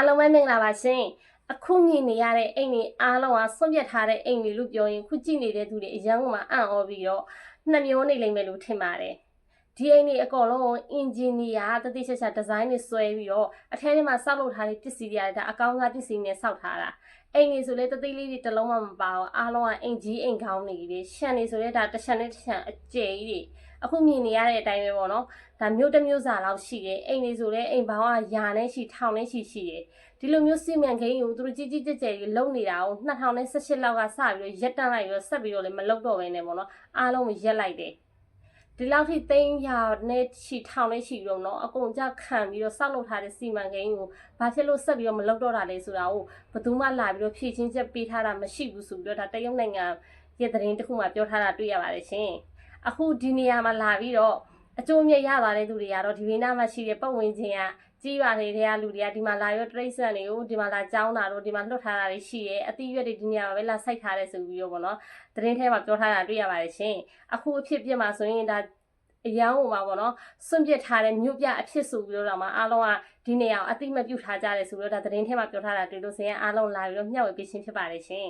အားလုံးပဲမင်္ဂလာပါရှင်အခုမြင်နေရတဲ့အိမ်တွေအားလုံးကဆွန့်ပြတ်ထားတဲ့အိမ်တွေလို့ပြောရင်ခုကြည့်နေတဲ့သူတွေအရန်ကမှအံ့ဩပြီးတော့နှစ်မျိုးနေလိမ့်မယ်လို့ထင်ပါတယ် ဒီအိမ်တွေအကုန်လုံးအင်ဂျင်နီယာတတိချက်ချက်ဒီဇိုင်းတွေဆွဲပြီးတော့အထဲထဲမှာစောက်လုပ်ထားတဲ့ပစ္စည်းတွေကဒါအကောင်းစားပစ္စည်းနဲ့စောက်ထားတာအိမ်တွေဆိုလေတသိလေးတွေတစ်လုံးမှမပါဘူးအားလုံးကအင်ကြီးအိမ်ကောင်းနေကြီးရှန်တွေဆိုလေဒါတစ်ချက်နဲ့တစ်ချက်အကျယ်ကြီးတွေအခုမြင်နေရတဲ့အတိုင်းပဲပေါ့နော်ဒါမျိုးတစ်မျိုးစာလောက်ရှိတယ်အိမ်တွေဆိုလည်းအိမ်ပေါင်းကယာနဲ့ရှိထောင်နဲ့ရှိရှိတယ်ဒီလိုမျိုးစီမံကိန်းကိုသူတို့ကြီးကြီးကျယ်ကျယ်ကြီးလုပ်နေတာကို2018လောက်ကစပြီးတော့ရက်တန့်လိုက်ပြီးတော့ဆက်ပြီးတော့လည်းမလုပ်တော့ဘဲနဲ့ပေါ့နော်အားလုံးကိုရက်လိုက်တယ် ဒီလောက်ထိသိန်းရာနဲ့ရှိထောင်နဲ့ရှိပြီးတော့နော်အကုန်ကြခံပြီးတော့စောက်လုပ်ထားတဲ့စီမံကိန်းကိုဘာဖြစ်လို့ဆက်ပြီးတော့မလုပ်တော့တာလဲဆိုတာကိုဘယ်သူမှလာပြီးတော့ဖြည့်ချင်းချက်ပေးထားတာမရှိဘူးဆိုပြီးတော့ဒါတရုတ်နိုင်ငံရဲ့သတင်းတစ်ခုမှပြောထားတာတွေ့ရပါတယ်ရှင်အခုဒီနေရာမှာလာပြီးတော့ အကျိုးမြတ်ရသွားတဲ့သူတွေကတော့ဒီဘေးနားမှာရှိတဲ့ပတ်ဝန်းကျင်ကကြီးရွာတွေကလူတွေကဒီမှာလာရောတရိတ်ဆန်တွေကိုဒီမှာလာကြောင်းတာတို့ဒီမှာလွတ်ထားတာတွေရှိရဲအသီးရွက်တွေဒီနေရာမှာပဲလာစိုက်ထားတယ်ဆိုပြီးတော့ဗောနော်သတင်းထဲမှာပြောထားတာတွေ့ရပါတယ်ရှင်အခုအဖြစ်ပြစ်မှာဆိုရင်ဒါအယောင်းဟိုမှာဗောနော်စွန့်ပစ်ထားတဲ့မြို့ပြအဖြစ်ဆိုပြီးတော့တော့မှအားလုံးကဒီနေရာကိုအတိမပြုတ်ထားကြတယ်ဆိုပြီးတော့ဒါသတင်းထဲမှာပြောထားတာတွေ့လို့စရင်အားလုံးလာပြီးတော့မျှဝေပေးခြင်းဖြစ်ပါတယ်ရှင်